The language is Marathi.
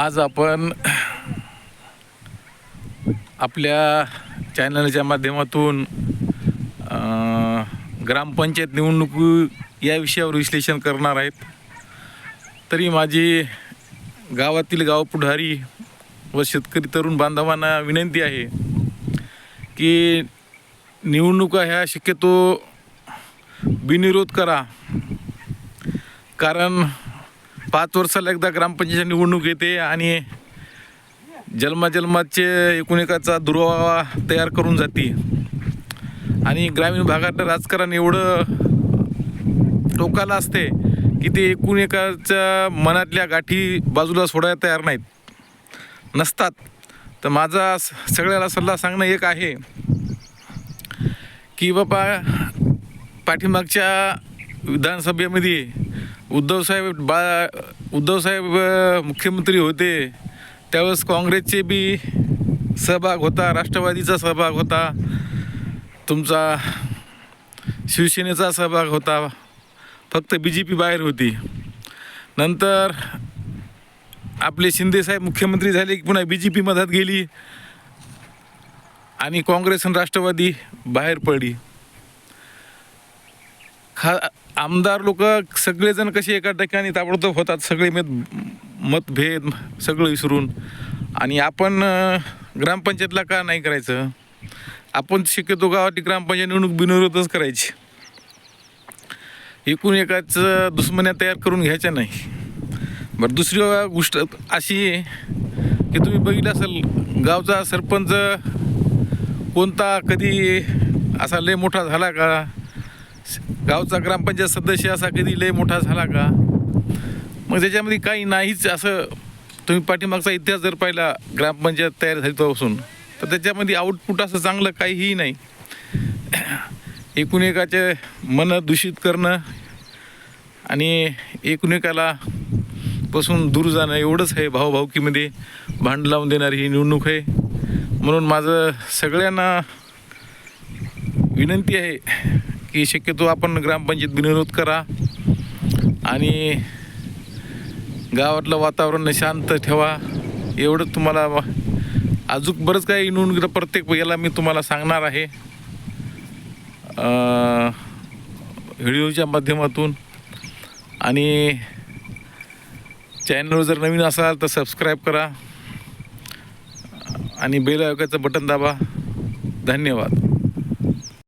आज आपण आपल्या चॅनलच्या माध्यमातून ग्रामपंचायत निवडणूक या विषयावर विश्लेषण करणार आहेत. तरी माझी गावातील गाव पुढारी व शेतकरी तरुण बांधवांना विनंती आहे की निवडणुका ह्या शक्यतो बिनविरोध करा. कारण पाच वर्षाला एकदा ग्रामपंचायत निवडणूक येते आणि जन्माजन्माचे एकूणएकाचा दुरावा तयार करून जाते. आणि ग्रामीण भागातलं राजकारण एवढं टोकाला असते की ते एकूण एकाच्या मनातल्या गाठी बाजूला सोडायला तयार नाहीत. नसतात. तर माझा स- सगळ्याला सल्ला सांगणं एक आहे की बाबा पाठीमागच्या विधानसभेमध्ये उद्धवसाहेब बा उद्धवसाहेब मुख्यमंत्री होते. त्यावेळेस काँग्रेसचे बी सहभाग होता राष्ट्रवादीचा सहभाग होता. तुमचा शिवसेनेचा सहभाग होता. फक्त बी जे पी बाहेर होती. नंतर आपले शिंदेसाहेब मुख्यमंत्री झाले की पुन्हा बी जे पी मधात गेली. आणि काँग्रेस आणि राष्ट्रवादी बाहेर पडली. खा आमदार लोक सगळेजण कसे एका ठिकाणी ताबडतोब होतात सगळे मत मतभेद सगळं विसरून. आणि आपण ग्रामपंचायतला का नाही करायचं? आपण शक्यतो गावाची ग्रामपंचायत निवडणूक बिनविरोधच करायची. एकूण एकाच दुश्मन्या तयार करून घ्यायच्या नाही. बरं दुसरी गोष्ट अशी आहे की तुम्ही बघितलं असेल गावचा सरपंच कोणता कधी असा लय मोठा झाला का? गावचा ग्रामपंचायत सदस्य असा कधी लय मोठा झाला का? मग त्याच्यामध्ये काही नाहीच असं तुम्ही पाठीमागचा इतिहास जर पाहिला ग्रामपंचायत तयार झाली तेव्हापासून तर त्याच्यामध्ये आउटपुट असं चांगलं काहीही नाही. एकूण एकाचे मन दूषित करणं आणि एकूण एकाला पासून दूर जाणं एवढंच आहे. भाऊभाऊकीमध्ये भांड लावून देणारी ही निवडणूक आहे. म्हणून माझं सगळ्यांना विनंती आहे की शक्यतो आपण ग्रामपंचायत बिनविरोध करा. आणि गावातलं वातावरण शांत ठेवा. एवढं तुम्हाला अजून बरंच काही नोंद प्रत्येक याला मी तुम्हाला सांगणार आहे. व्हिडिओच्या माध्यमातून. आणि चॅनलवर जर नवीन असाल तर सबस्क्राईब करा. आणि बेल आयोगाचं बटन दाबा. धन्यवाद.